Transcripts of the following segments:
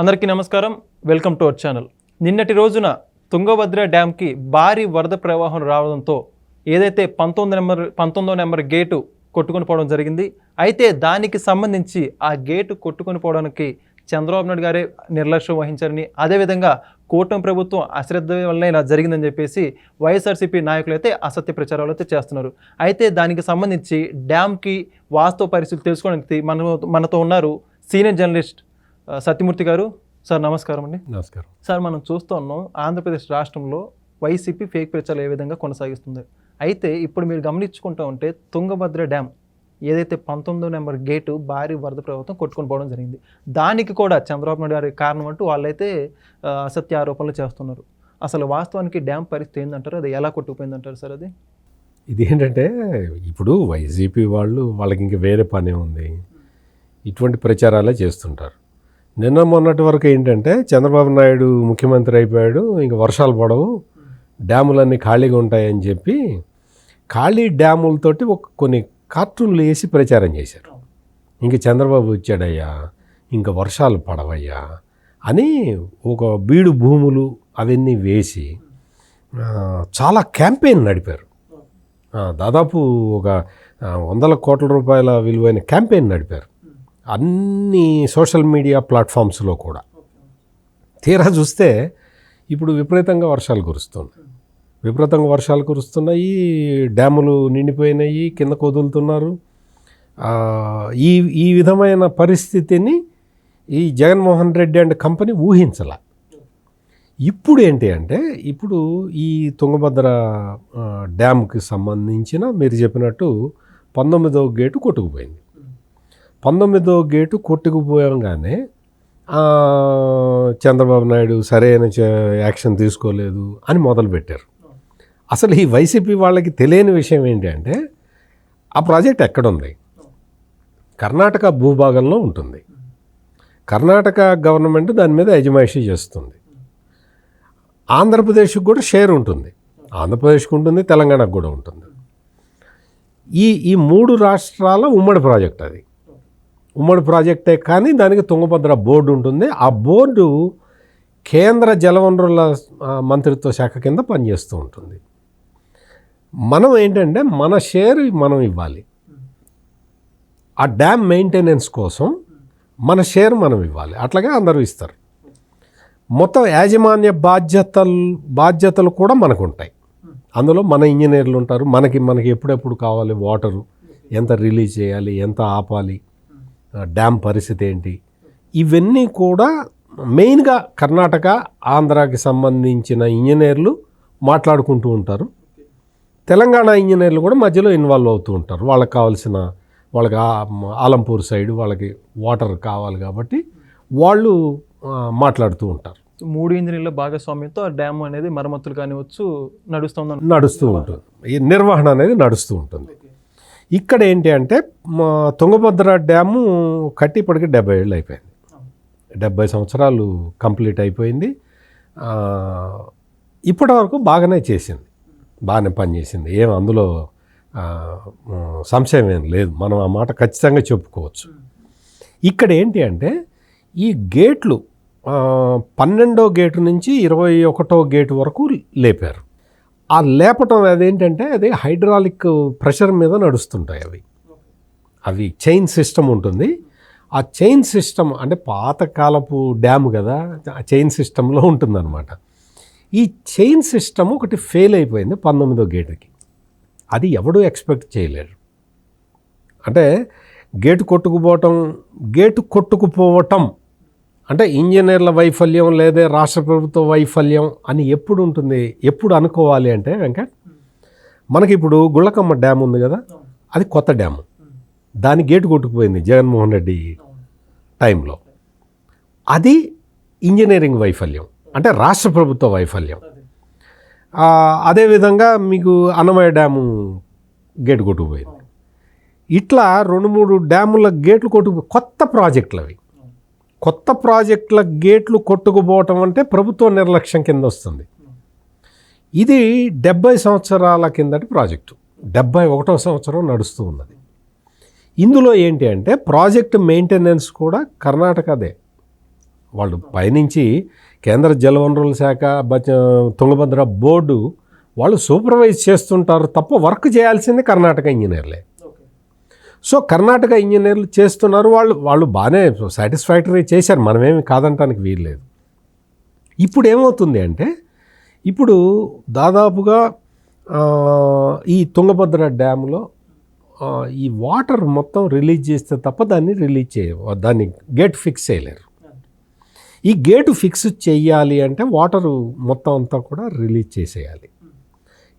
అందరికీ నమస్కారం. Welcome to our channel. నిన్నటి రోజున తుంగభద్ర డ్యామ్కి భారీ వరద ప్రవాహం రావడంతో ఏదైతే పంతొమ్మిది నెంబర్ పంతొమ్మిదో నెంబర్ గేటు కొట్టుకొని పోవడం జరిగింది అయితే దానికి సంబంధించి ఆ గేటు కొట్టుకొని పోవడానికి చంద్రబాబు నాయుడు గారే నిర్లక్ష్యం వహించారని అదేవిధంగా కూటమి ప్రభుత్వం అశ్రద్ధ వల్ల ఇలా జరిగిందని చెప్పేసి వైఎస్ఆర్సీపీ నాయకులు అయితే అసత్య ప్రచారాలు అయితే చేస్తున్నారు. అయితే దానికి సంబంధించి డ్యామ్కి వాస్తవ పరిస్థితులు తెలుసుకోవడానికి మన మనతో ఉన్నారు సీనియర్ జర్నలిస్ట్ సత్యమూర్తి గారు సార్ నమస్కారం అండి. నమస్కారం. సార్ మనం చూస్తూ ఉన్నాం ఆంధ్రప్రదేశ్ రాష్ట్రంలో వైసీపీ ఫేక్ ప్రచారాలు ఏ విధంగా కొనసాగిస్తుంది? అయితే ఇప్పుడు మీరు గమనించుకుంటూ ఉంటే తుంగభద్ర డ్యామ్ ఏదైతే పంతొమ్మిదో నెంబర్ గేటు భారీ వరద ప్రభుత్వం కొట్టుకొని పోవడం జరిగింది. దానికి కూడా చంద్రబాబు నాయుడు గారి కారణం అంటూ వాళ్ళైతే అసత్య ఆరోపణలు చేస్తున్నారు. అసలు వాస్తవానికి డ్యామ్ పరిస్థితి ఏందంటారు? అది ఎలా కొట్టుకుపోయిందంటారు సార్ అది? ఇది ఏంటంటే ఇప్పుడు వైసీపీ వాళ్ళు వాళ్ళకి ఇంక వేరే పనే ఉంది. ఇటువంటి ప్రచారాలే చేస్తుంటారు. నిన్న మొన్నటి వరకు ఏంటంటే చంద్రబాబు నాయుడు ముఖ్యమంత్రి అయిపోయాడు ఇంక వర్షాలు పడవు డ్యాములన్నీ ఖాళీగా ఉంటాయని చెప్పి ఖాళీ డ్యాములతోటి ఒక కొన్ని కార్టూన్లు వేసి ప్రచారం చేశారు. ఇంక చంద్రబాబు వచ్చాడయ్యా ఇంకా వర్షాలు పడవయ్యా అని ఒక బీడు భూములు అవన్నీ వేసి చాలా క్యాంపెయిన్ నడిపారు. దాదాపు ఒక వందల కోట్ల రూపాయల విలువైన క్యాంపెయిన్ నడిపారు. అన్ని సోషల్ మీడియా ప్లాట్ఫామ్స్లో కూడా. తీరా చూస్తే ఇప్పుడు విపరీతంగా వర్షాలు కురుస్తున్నాయి. విపరీతంగా వర్షాలు కురుస్తున్నాయి డ్యాములు నిండిపోయినాయి కింద వదులుతున్నారు ఈ ఈ విధమైన పరిస్థితిని ఈ జగన్మోహన్ రెడ్డి అండ్ కంపెనీ ఊహించాల. ఇప్పుడు ఏంటి అంటే ఇప్పుడు ఈ తుంగభద్ర డ్యామ్కి సంబంధించిన మీరు చెప్పినట్టు పంతొమ్మిదవ గేటు కొట్టుకుపోయింది. పంతొమ్మిదో గేటు కొట్టుకుపోయంగానే పోయంగానే చంద్రబాబు నాయుడు సరైన చ- యాక్షన్ తీసుకోలేదు అని మొదలుపెట్టారు. అసలు ఈ వైసీపీ వాళ్ళకి తెలియని విషయం ఏంటంటే ఆ ప్రాజెక్ట్ ఎక్కడుంది? కర్ణాటక భూభాగంలో ఉంటుంది. కర్ణాటక గవర్నమెంట్ దాని మీద యజమాయిషీ చేస్తుంది. ఆంధ్రప్రదేశ్కి కూడా షేర్ ఉంటుంది. ఆంధ్రప్రదేశ్కి ఉంటుంది తెలంగాణకు కూడా ఉంటుంది. ఈ ఈ మూడు రాష్ట్రాల ఉమ్మడి ప్రాజెక్ట్ అది. ఉమ్మడి ప్రాజెక్టే కానీ దానికి తుంగభద్ర బోర్డు ఉంటుంది. ఆ బోర్డు కేంద్ర జలవనరుల మంత్రిత్వ శాఖ కింద పనిచేస్తూ ఉంటుంది. మనం ఏంటంటే మన షేర్ మనం ఇవ్వాలి. ఆ డ్యామ్ మెయింటెనెన్స్ కోసం మన షేర్ మనం ఇవ్వాలి. అట్లాగే అందరూ ఇస్తారు. మొత్తం యాజమాన్య బాధ్యతలు బాధ్యతలు కూడా మనకు ఉంటాయి అందులో మన ఇంజనీర్లు ఉంటారు. మనకి మనకి ఎప్పుడెప్పుడు కావాలి వాటరు? ఎంత రిలీజ్ చేయాలి? ఎంత ఆపాలి? డ్యామ్ పరిస్థితి ఏంటి? ఇవన్నీ కూడా మెయిన్గా కర్ణాటక ఆంధ్రాకి సంబంధించిన ఇంజనీర్లు మాట్లాడుకుంటూ ఉంటారు. తెలంగాణ ఇంజనీర్లు కూడా మధ్యలో ఇన్వాల్వ్ అవుతూ ఉంటారు. వాళ్ళకి కావాల్సిన వాళ్ళకి ఆ- ఆలంపూర్ సైడ్ వాళ్ళకి వాటర్ కావాలి కాబట్టి వాళ్ళు మాట్లాడుతూ ఉంటారు. మూడు ఇంజనీర్ల భాగస్వామ్యంతో ఆ డ్యామ్ అనేది మరమ్మతులు కానివచ్చు నడుస్తుంది నడుస్తూ ఉంటుంది. ఈ నిర్వహణ అనేది నడుస్తూ ఉంటుంది. ఇక్కడ ఏంటి అంటే మా తుంగభద్ర డ్యాము కట్టి ఇప్పటికి డెబ్బై ఏళ్ళు అయిపోయింది. డెబ్బై సంవత్సరాలు కంప్లీట్ అయిపోయింది. ఇప్పటి వరకు బాగానే చేసింది. బాగానే పనిచేసింది ఏం అందులో సంశయం ఏం లేదు. మనం ఆ మాట ఖచ్చితంగా చెప్పుకోవచ్చు. ఇక్కడ ఏంటి అంటే ఈ గేట్లు పన్నెండో గేటు నుంచి ఇరవై ఒకటో గేటు వరకు లేపారు. ఆ లేపటం అదేంటంటే అది హైడ్రాలిక్ ప్రెషర్ మీద నడుస్తుంటాయి అవి. అవి చైన్ సిస్టమ్ ఉంటుంది. ఆ చైన్ సిస్టమ్ అంటే పాతకాలపు డ్యామ్ కదా ఆ చైన్ సిస్టంలో ఉంటుందన్నమాట. ఈ చైన్ సిస్టమ్ ఒకటి ఫెయిల్ అయిపోయింది పంతొమ్మిదో గేటుకి. అది ఎవడూ ఎక్స్పెక్ట్ చేయలేరు అంటే గేటు కొట్టుకుపోవటం గేటు కొట్టుకుపోవటం అంటే ఇంజనీర్ల వైఫల్యం లేదా రాష్ట్ర ప్రభుత్వ వైఫల్యం అని ఎప్పుడు ఉంటుంది? ఎప్పుడు అనుకోవాలి అంటే వెంకట్ మనకి ఇప్పుడు గుళ్ళకమ్మ డ్యామ్ ఉంది కదా? అది కొత్త డ్యామ్. దాని గేటు కొట్టుకుపోయింది జగన్మోహన్ రెడ్డి టైంలో. అది ఇంజనీరింగ్ వైఫల్యం అంటే రాష్ట్ర ప్రభుత్వ వైఫల్యం. అదేవిధంగా మీకు అన్నమయ్య డ్యాము గేటు కొట్టుకుపోయింది. ఇట్లా రెండు మూడు డ్యాముల గేట్లు కొట్టుకు కొత్త ప్రాజెక్టులు అవి కొత్త ప్రాజెక్టుల గేట్లు కొట్టుకుపోవటం అంటే ప్రభుత్వ నిర్లక్ష్యం కింద వస్తుంది. ఇది డెబ్బై సంవత్సరాల కిందటి ప్రాజెక్టు. డెబ్బై ఒకటో సంవత్సరం నడుస్తూ ఉన్నది. ఇందులో ఏంటి అంటే ప్రాజెక్ట్ మెయింటెనెన్స్ కూడా కర్ణాటకదే వాళ్ళు పైనుంచి కేంద్ర జలవనరుల శాఖ తుంగభద్ర బోర్డు వాళ్ళు సూపర్వైజ్ చేస్తుంటారు తప్ప వర్క్ చేయాల్సింది కర్ణాటక ఇంజనీర్లే. సో కర్ణాటక ఇంజనీర్లు చేస్తున్నారు వాళ్ళు వాళ్ళు బాగానే సాటిస్ఫాక్టరీ చేశారు. మనమేమి కాదంటానికి వీల్లేదు ఇప్పుడు ఏమవుతుంది అంటే ఇప్పుడు దాదాపుగా ఈ తుంగభద్ర డ్యామ్లో ఈ వాటర్ మొత్తం రిలీజ్ చేస్తే తప్ప దాన్ని రిలీజ్ చేయ దాన్ని గేట్ ఫిక్స్ చేయలేరు. ఈ గేటు ఫిక్స్ చేయాలి అంటే వాటరు మొత్తం అంతా కూడా రిలీజ్ చేసేయాలి.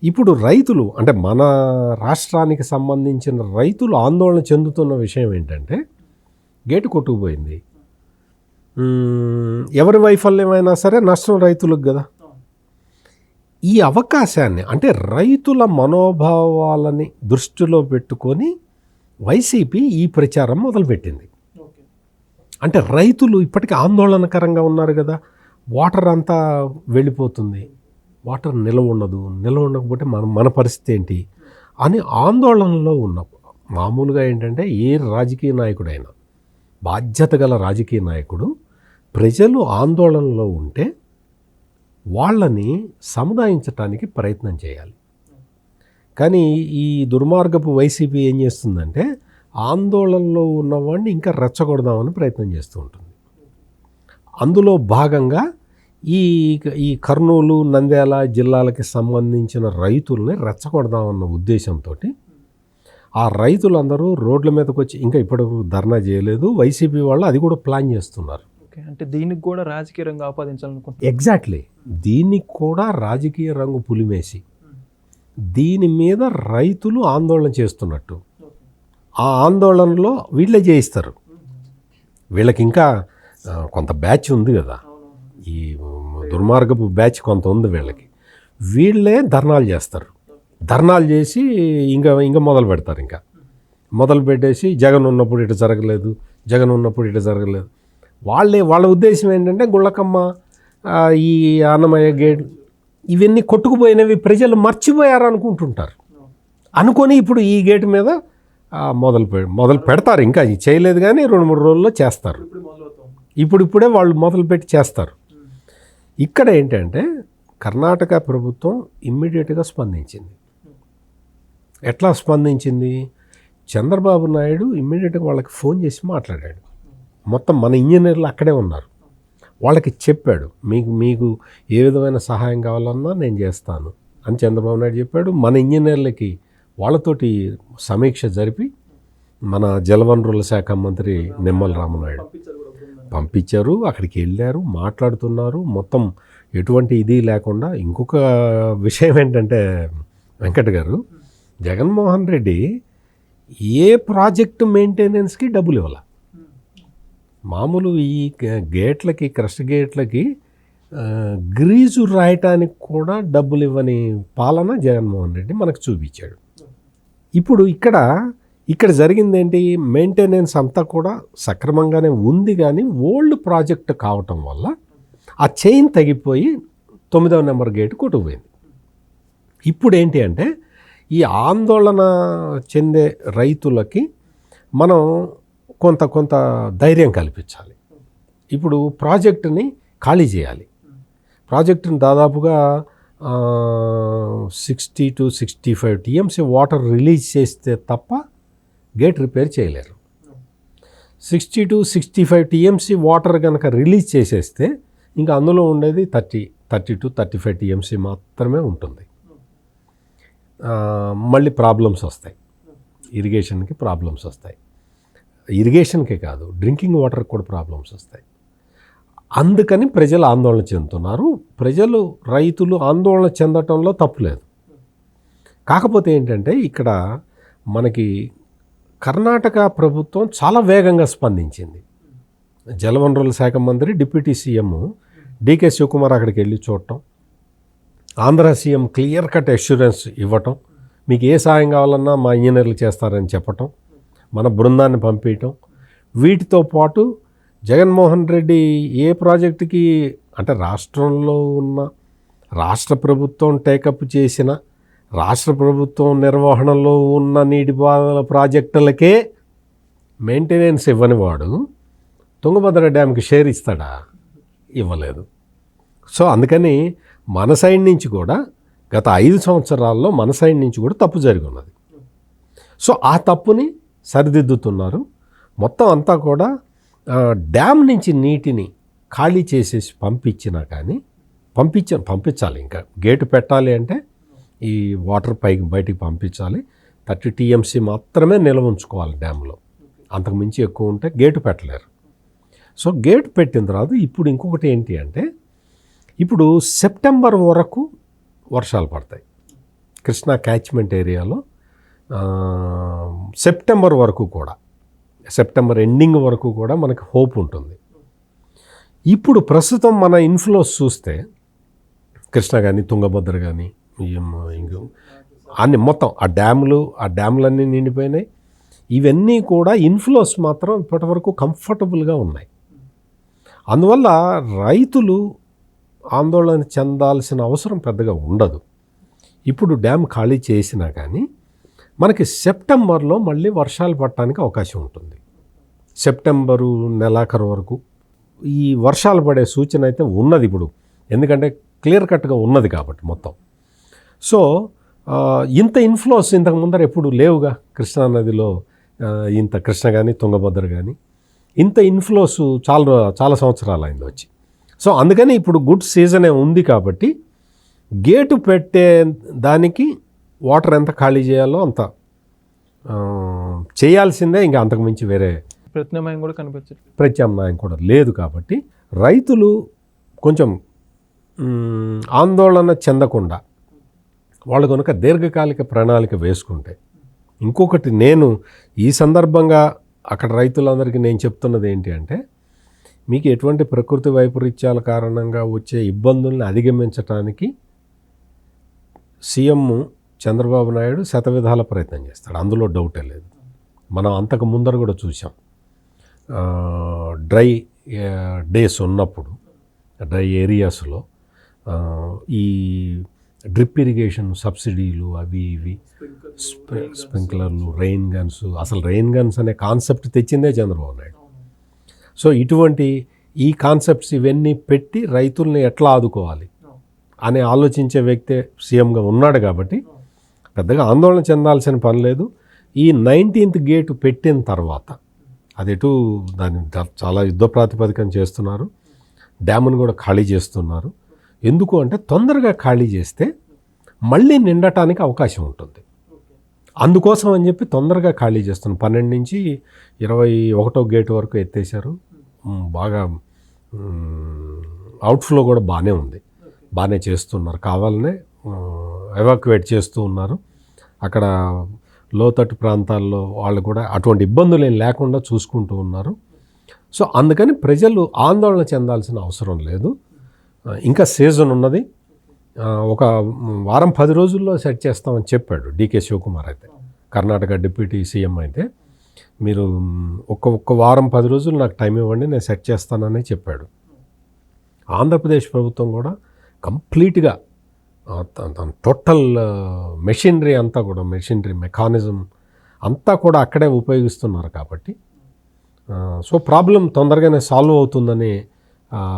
ఇప్పుడు రైతులు అంటే మన రాష్ట్రానికి సంబంధించిన రైతులు ఆందోళన చెందుతున్న విషయం ఏంటంటే గేటు కొట్టుకుపోయింది. ఎవరి వైఫల్యమైనా సరే నష్టం రైతులకు కదా. ఈ అవకాశాన్ని అంటే రైతుల మనోభావాలని దృష్టిలో పెట్టుకొని వైసీపీ ఈ ప్రచారం మొదలుపెట్టింది. అంటే రైతులు ఇప్పటికీ ఆందోళనకరంగా ఉన్నారు కదా. వాటర్ అంతా వెళ్ళిపోతుంది. వాటర్ నిల్వ ఉండదు నిల్వ ఉండకపోతే మన మన పరిస్థితి ఏంటి? అని ఆందోళనలో ఉన్న. మామూలుగా ఏంటంటే ఏ రాజకీయ నాయకుడైనా బాధ్యత గల రాజకీయ నాయకుడు ప్రజలు ఆందోళనలో ఉంటే వాళ్ళని సముదాయించటానికి ప్రయత్నం చేయాలి. కానీ ఈ దుర్మార్గపు వైసీపీ ఏం చేస్తుందంటే ఆందోళనలో ఉన్నవాడిని ఇంకా రెచ్చగొడదామని ప్రయత్నం చేస్తూ ఉంటుంది. అందులో భాగంగా ఈ ఈ కర్నూలు నంద్యాల జిల్లాలకి సంబంధించిన రైతుల్ని రెచ్చగొడదామన్న ఉద్దేశంతో ఆ రైతులందరూ రోడ్ల మీదకి వచ్చి ఇంకా ఇప్పటివరకు ధర్నా చేయలేదు. వైసీపీ వాళ్ళు అది కూడా ప్లాన్ చేస్తున్నారు. అంటే దీనికి కూడా రాజకీయ రంగు ఆపాదించాలనుకుంటున్నాను ఎగ్జాక్ట్లీ. దీనికి కూడా రాజకీయ రంగు పులిమేసి దీని మీద రైతులు ఆందోళన చేస్తున్నట్టు. ఆ ఆందోళనలో వీళ్ళే చేయిస్తారు వీళ్ళకి ఇంకా కొంత బ్యాచ్ ఉంది కదా. ఈ దుర్మార్గపు బ్యాచ్ కొంత ఉంది వీళ్ళకి. వీళ్ళే ధర్నాలు చేస్తారు. ధర్నాలు చేసి ఇంకా ఇంకా మొదలు పెడతారు ఇంకా. మొదలు పెట్టేసి జగన్ ఉన్నప్పుడు ఇటు జరగలేదు జగన్ ఉన్నప్పుడు ఇటు జరగలేదు. వాళ్ళే వాళ్ళ ఉద్దేశం ఏంటంటే గుళ్ళకమ్మ ఈ అన్నమయ్య గేట్ ఇవన్నీ కొట్టుకుపోయినవి ప్రజలు మర్చిపోయారు అనుకుంటుంటారు. అనుకొని ఇప్పుడు ఈ గేట్ మీద మొదలు పె మొదలు పెడతారు. ఇంకా చేయలేదు కానీ రెండు మూడు రోజుల్లో చేస్తారు. ఇప్పుడు ఇప్పుడే వాళ్ళు మొదలుపెట్టి చేస్తారు. ఇక్కడ ఏంటంటే కర్ణాటక ప్రభుత్వం ఇమ్మీడియట్గా స్పందించింది. ఎట్లా స్పందించింది? చంద్రబాబు నాయుడు ఇమ్మీడియట్గా వాళ్ళకి ఫోన్ చేసి మాట్లాడాడు. మొత్తం మన ఇంజనీర్లు అక్కడే ఉన్నారు. వాళ్ళకి చెప్పాడు మీకు మీకు ఏ విధమైన సహాయం కావాలన్నా నేను చేస్తాను అని చంద్రబాబు నాయుడు చెప్పాడు. మన ఇంజనీర్లకి వాళ్ళతోటి సమీక్ష జరిపి మన జలవనరుల శాఖ మంత్రి నిమ్మల రామనాయుడు. పంపించారు అక్కడికి వెళ్ళారు మాట్లాడుతున్నారు. మొత్తం ఎటువంటి ఇది లేకుండా ఇంకొక విషయం ఏంటంటే వెంకట్ గారు జగన్మోహన్ రెడ్డి ఏ ప్రాజెక్టు మెయింటెనెన్స్కి డబ్బులు ఇవ్వాల? మామూలు ఈ గేట్లకి క్రస్ట్ గేట్లకి గ్రీజు రాయటానికి కూడా డబ్బులు ఇవ్వని పాలన జగన్మోహన్ రెడ్డి మనకు చూపించాడు. ఇప్పుడు ఇక్కడ ఇక్కడ జరిగింది ఏంటి మెయింటెనెన్స్ అంతా కూడా సక్రమంగానే ఉంది కానీ ఓల్డ్ ప్రాజెక్ట్ కావటం వల్ల ఆ చైన్ తగ్గిపోయి తొమ్మిదవ నెంబర్ గేట్ కొట్టుకుపోయింది ఇప్పుడు ఏంటి అంటే ఈ ఆందోళన చెందే రైతులకి మనం కొంత కొంత ధైర్యం కల్పించాలి. ఇప్పుడు ప్రాజెక్టుని ఖాళీ చేయాలి. ప్రాజెక్టుని దాదాపుగా sixty two sixty five TMC water release చేస్తే తప్ప గేట్ రిపేర్ చేయలేరు. Sixty two sixty five TMC water కనుక రిలీజ్ చేసేస్తే ఇంకా అందులో ఉండేది thirty thirty two thirty five TMC మాత్రమే ఉంటుంది. మళ్ళీ ప్రాబ్లమ్స్ వస్తాయి. ఇరిగేషన్కి ప్రాబ్లమ్స్ వస్తాయి. ఇరిగేషన్కే కాదు డ్రింకింగ్ వాటర్కి కూడా ప్రాబ్లమ్స్ వస్తాయి. అందుకని ప్రజలు ఆందోళన చెందుతున్నారు. ప్రజలు రైతులు ఆందోళన చెందటంలో తప్పులేదు కాకపోతే ఏంటంటే ఇక్కడ మనకి కర్ణాటక ప్రభుత్వం చాలా వేగంగా స్పందించింది. జలవనరుల శాఖ మంత్రి డిప్యూటీ సీఎం డీకే శివకుమార్ అక్కడికి వెళ్ళి చూడటం Andhra CM clear cut assurance ఇవ్వటం మీకు ఏ సాయం కావాలన్నా మా ఇంజనీర్లు చేస్తారని చెప్పటం మన బృందాన్ని పంపించటం వీటితో పాటు జగన్మోహన్ రెడ్డి ఏ ప్రాజెక్టుకి అంటే రాష్ట్రంలో ఉన్న రాష్ట్ర ప్రభుత్వం టేకప్ చేసిన రాష్ట్ర ప్రభుత్వం నిర్వహణలో ఉన్న నీటిపారుదల ప్రాజెక్టులకే మెయింటెనెన్స్ ఇవ్వని వాడు తుంగభద్ర డ్యామ్కి షేర్ ఇస్తాడా? ఇవ్వలేదు. సో అందుకని మన సైడ్ నుంచి కూడా గత ఐదు సంవత్సరాల్లో మన సైడ్ నుంచి కూడా తప్పు జరిగి ఉన్నది. సో ఆ తప్పుని సరిదిద్దుతున్నారు. మొత్తం అంతా కూడా డ్యామ్ నుంచి నీటిని ఖాళీ చేసేసి పంపించినా కానీ పంపించ పంపించాలి ఇంకా. గేటు పెట్టాలి అంటే ఈ వాటర్ పైకి బయటికి పంపించాలి. థర్టీ టీఎంసీ మాత్రమే నిల్వ ఉంచుకోవాలి డ్యామ్లో. అంతకుమించి ఎక్కువ ఉంటే గేటు పెట్టలేరు. సో గేట్ పెట్టిన తర్వాత ఇప్పుడు ఇంకొకటి ఏంటి అంటే ఇప్పుడు సెప్టెంబర్ వరకు వర్షాలు పడతాయి. కృష్ణా క్యాచ్మెంట్ ఏరియాలో సెప్టెంబర్ వరకు కూడా సెప్టెంబర్ ఎండింగ్ వరకు కూడా మనకి హోప్ ఉంటుంది. ఇప్పుడు ప్రస్తుతం మన ఇన్ఫ్లోస్ చూస్తే కృష్ణ కానీ తుంగభద్ర కానీ ఇంక. అన్ని మొత్తం ఆ డ్యాములు ఆ డ్యాములన్నీ నిండిపోయినాయి. ఇవన్నీ కూడా ఇన్ఫ్లోస్ మాత్రం ఇప్పటివరకు కంఫర్టబుల్గా ఉన్నాయి. అందువల్ల రైతులు ఆందోళన చెందాల్సిన అవసరం పెద్దగా ఉండదు. ఇప్పుడు డ్యామ్ ఖాళీ చేసినా కానీ మనకి సెప్టెంబర్లో మళ్ళీ వర్షాలు పడటానికి అవకాశం ఉంటుంది. సెప్టెంబరు నెలాఖరు వరకు ఈ వర్షాలు పడే సూచన అయితే ఉన్నది ఇప్పుడు. ఎందుకంటే క్లియర్ కట్గా ఉన్నది కాబట్టి మొత్తం. సో ఇంత ఇన్ఫ్లోస్ ఇంతకు ముందర ఎప్పుడు లేవుగా కృష్ణా నదిలో ఆ, ఇంత కృష్ణ కానీ తుంగభద్ర కానీ ఇంత ఇన్ఫ్లోస్ చాలా చాలా సంవత్సరాలు అయింది వచ్చి. సో అందుకని ఇప్పుడు గుడ్ సీజనే ఉంది కాబట్టి గేటు పెట్టే దానికి వాటర్ ఎంత ఖాళీ చేయాలో అంత చేయాల్సిందే ఇంకా అంతకు మించి వేరే ప్రత్యామ్నాయం కూడా కనిపించదు. ప్రత్యామ్నాయం కూడా లేదు కాబట్టి రైతులు కొంచెం ఆందోళన చెందకుండా వాళ్ళు కనుక దీర్ఘకాలిక ప్రణాళిక వేసుకుంటే ఇంకొకటి నేను ఈ సందర్భంగా అక్కడ రైతులందరికీ నేను చెప్తున్నది ఏంటి అంటే మీకు ఎటువంటి ప్రకృతి వైపరీత్యాల కారణంగా వచ్చే ఇబ్బందుల్ని అధిగమించటానికి సీఎం చంద్రబాబు నాయుడు శతవిధాల ప్రయత్నం చేస్తాడు. అందులో డౌటే లేదు. మనం అంతకు ముందర కూడా చూసాం డ్రై డేస్ ఉన్నప్పుడు డ్రై ఏరియాస్లో ఈ డ్రిప్ ఇరిగేషన్ సబ్సిడీలు అవి ఇవి. స్ప్రి- స్ప్రింక్లర్లు రెయిన్ గన్స్ అసలు రెయిన్ గన్స్ అనే కాన్సెప్ట్ తెచ్చిందే చంద్రబాబు నాయుడు. సో ఇటువంటి ఈ కాన్సెప్ట్స్ ఇవన్నీ పెట్టి రైతుల్ని ఎట్లా ఆదుకోవాలి అని ఆలోచించే వ్యక్తే సీఎంగా ఉన్నాడు కాబట్టి పెద్దగా ఆందోళన చెందాల్సిన పని లేదు. ఈ నైన్టీన్త్ గేటు పెట్టిన తర్వాత అది ఎటు దాన్ని చాలా యుద్ధ ప్రాతిపదికన చేస్తున్నారు. డ్యామ్ను కూడా ఖాళీ చేస్తున్నారు. ఎందుకు అంటే తొందరగా ఖాళీ చేస్తే మళ్ళీ నిండటానికి అవకాశం ఉంటుంది. అందుకోసం అని చెప్పి తొందరగా ఖాళీ చేస్తున్నాం పన్నెండు నుంచి ఇరవై ఒకటో గేట్ వరకు ఎత్తేసారు బాగా అవుట్ఫ్లో కూడా బాగానే ఉంది. బాగానే చేస్తున్నారు. కావాలనే ఎవాక్యువేట్ చేస్తూ ఉన్నారు. అక్కడ లోతట్టు ప్రాంతాల్లో వాళ్ళు కూడా అటువంటి ఇబ్బందులు ఏం లేకుండా చూసుకుంటూ ఉన్నారు. సో అందుకని ప్రజలు ఆందోళన చెందాల్సిన అవసరం లేదు. ఇంకా సీజన్ ఉన్నది. ఒక వారం పది రోజుల్లో సెట్ చేస్తామని చెప్పాడు డీకే శివకుమార్ అయితే. కర్ణాటక డిప్యూటీ సీఎం అయితే. మీరు ఒక్క ఒక్క వారం పది రోజులు నాకు టైం ఇవ్వండి నేను సెట్ చేస్తానని చెప్పాడు. ఆంధ్రప్రదేశ్ ప్రభుత్వం కూడా కంప్లీట్గా టోటల్ మెషినరీ అంతా కూడా మెషినరీ మెకానిజం అంతా కూడా అక్కడే ఉపయోగిస్తున్నారు కాబట్టి సో ప్రాబ్లం తొందరగానే సాల్వ్ అవుతుందని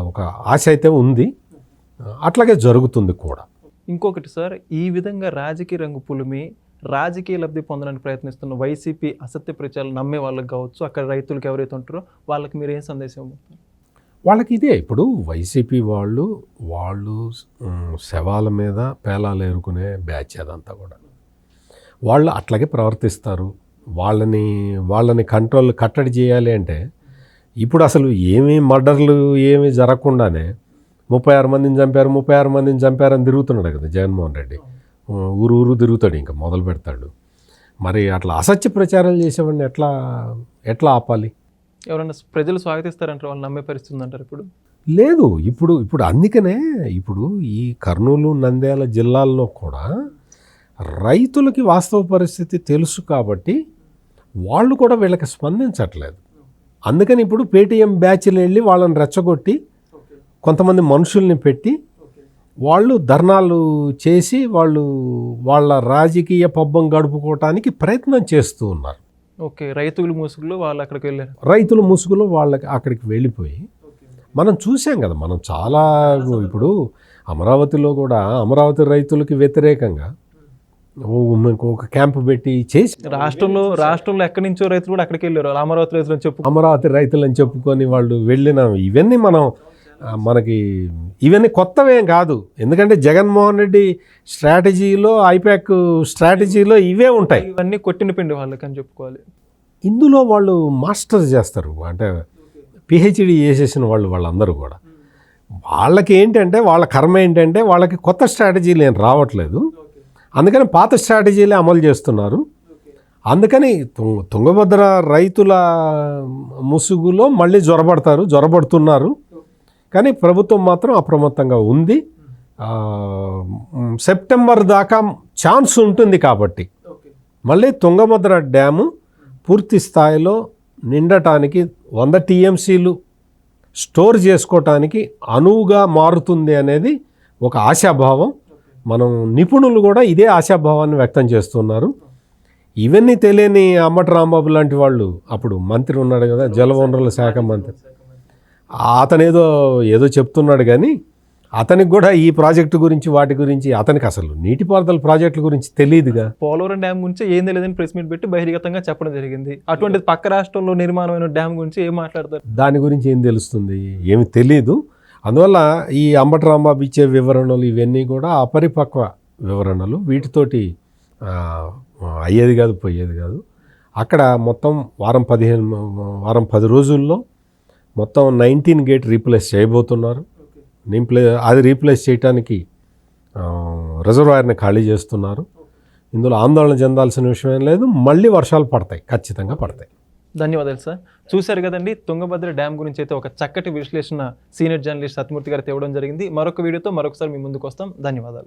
ఒక ఆశ అయితే ఉంది. అట్లాగే జరుగుతుంది కూడా. ఇంకొకటి సార్ ఈ విధంగా రాజకీయ రంగు పులిమి రాజకీయ లబ్ధి పొందడానికి ప్రయత్నిస్తున్న వైసీపీ అసత్య ప్రచారాలు నమ్మే వాళ్ళకి కావచ్చు అక్కడ రైతులకు ఎవరైతే ఉంటారో వాళ్ళకి మీరు ఏం సందేశం? వాళ్ళకి ఇదే ఇప్పుడు వైసీపీ వాళ్ళు వాళ్ళు శవాల మీద పేలాలు ఏరుకునే బ్యాచ్ అదంతా కూడా. వాళ్ళు అట్లాగే ప్రవర్తిస్తారు. వాళ్ళని వాళ్ళని కంట్రోల్ కట్టడి చేయాలి అంటే ఇప్పుడు అసలు ఏమీ మర్డర్లు ఏమీ జరగకుండానే ముప్పై ఆరు మందిని చంపారు ముప్పై ఆరు మందిని చంపారని తిరుగుతున్నాడు కదా జగన్మోహన్ రెడ్డి. ఊరు ఊరు తిరుగుతాడు ఇంకా మొదలు పెడతాడు. మరి అట్లా అసత్య ప్రచారాలు చేసేవాడిని ఎట్లా ఎట్లా ఆపాలి? ఎవరైనా ప్రజలు స్వాగతిస్తారంటారు వాళ్ళు నమ్మే పరిస్థితి ఉందంటారు ఇప్పుడు? లేదు ఇప్పుడు ఇప్పుడు అందుకనే ఇప్పుడు ఈ కర్నూలు నంద్యాల జిల్లాల్లో కూడా రైతులకి వాస్తవ పరిస్థితి తెలుసు కాబట్టి వాళ్ళు కూడా వీళ్ళకి స్పందించట్లేదు. అందుకని ఇప్పుడు పేటీఎం బ్యాచ్లు వెళ్ళి వాళ్ళని రెచ్చగొట్టి కొంతమంది మనుషుల్ని పెట్టి వాళ్ళు ధర్నాలు చేసి వాళ్ళు వాళ్ళ రాజకీయ పబ్బం గడుపుకోవటానికి ప్రయత్నం చేస్తూ ఉన్నారు. ఓకే. రైతులు ముసుగులు వాళ్ళు అక్కడికి వెళ్ళారు. రైతుల ముసుగులో వాళ్ళకి అక్కడికి వెళ్ళిపోయి మనం చూసాం కదా మనం చాలా ఇప్పుడు అమరావతిలో కూడా అమరావతి రైతులకి వ్యతిరేకంగా ఒక క్యాంపు పెట్టి చేసి రాష్ట్రంలో రాష్ట్రంలో ఎక్కడి నుంచో రైతులు కూడా అక్కడికి వెళ్ళారు. అమరావతి రైతులు అని చెప్పు అమరావతి రైతులు అని చెప్పుకొని వాళ్ళు వెళ్ళిన ఇవన్నీ మనం మనకి ఇవన్నీ కొత్తవేం కాదు. ఎందుకంటే జగన్మోహన్ రెడ్డి స్ట్రాటజీలో ఐపాక్ స్ట్రాటజీలో ఇవే ఉంటాయి. ఇవన్నీ కొట్టిన పిండి వాళ్ళకి అని చెప్పుకోవాలి. ఇందులో వాళ్ళు మాస్టర్స్ చేస్తారు. అంటే పిహెచ్డి చేసేసిన వాళ్ళు వాళ్ళందరూ కూడా. వాళ్ళకి ఏంటంటే వాళ్ళ కర్మ ఏంటంటే వాళ్ళకి కొత్త స్ట్రాటజీలు ఏం రావట్లేదు. అందుకని పాత స్ట్రాటజీలే అమలు చేస్తున్నారు. అందుకని తుంగభద్ర రైతుల ముసుగులో మళ్ళీ జ్వరబడతారు జ్వరబడుతున్నారు కానీ ప్రభుత్వం మాత్రం అప్రమత్తంగా ఉంది. సెప్టెంబర్ దాకా ఛాన్స్ ఉంటుంది కాబట్టి. మళ్ళీ తుంగభద్ర డ్యాము పూర్తి స్థాయిలో నిండటానికి వంద టీఎంసీలు స్టోర్ చేసుకోవటానికి అనువుగా మారుతుంది అనేది ఒక ఆశాభావం. మనం నిపుణులు కూడా ఇదే ఆశాభావాన్ని వ్యక్తం చేస్తున్నారు. ఇవన్నీ తెలియని అమ్మటి రాంబాబు లాంటి వాళ్ళు అప్పుడు మంత్రి ఉన్నాడు కదా జలవనరుల శాఖ మంత్రి. అతను ఏదో ఏదో చెప్తున్నాడు కానీ అతనికి కూడా ఈ ప్రాజెక్టు గురించి వాటి గురించి అతనికి అసలు నీటిపారుదల ప్రాజెక్టుల గురించి తెలియదుగా. పోలవరం డ్యామ్ గురించి ఏం తెలియదని ప్రెస్ మీట్ పెట్టి బహిర్గతంగా చెప్పడం జరిగింది. అటువంటిది పక్క రాష్ట్రంలో నిర్మాణమైన డ్యామ్ గురించి ఏం మాట్లాడతారు? దాని గురించి ఏం తెలుస్తుంది? ఏమి తెలియదు అందువల్ల ఈ అంబటరాంబాబు ఇచ్చే వివరణలు ఇవన్నీ కూడా అపరిపక్వ వివరణలు. వీటితోటి అయ్యేది కాదు పోయేది కాదు. అక్కడ మొత్తం వారం పదిహేను వారం పది రోజుల్లో మొత్తం నైన్టీన్ గేట్ రీప్లేస్ చేయబోతున్నారు. నింప్లే అది రీప్లేస్ చేయడానికి రిజర్వాయర్ని ఖాళీ చేస్తున్నారు. ఇందులో ఆందోళన చెందాల్సిన విషయం ఏం లేదు. మళ్ళీ వర్షాలు పడతాయి. ఖచ్చితంగా పడతాయి. ధన్యవాదాలు సార్. చూశారు కదండి తుంగభద్ర డ్యామ్ గురించి అయితే ఒక చక్కటి విశ్లేషణ సీనియర్ జర్నలిస్ట్ సత్మూర్తి గారు తేవడం జరిగింది. మరొక వీడియోతో మరొకసారి మీ ముందుకు వస్తాం. ధన్యవాదాలు.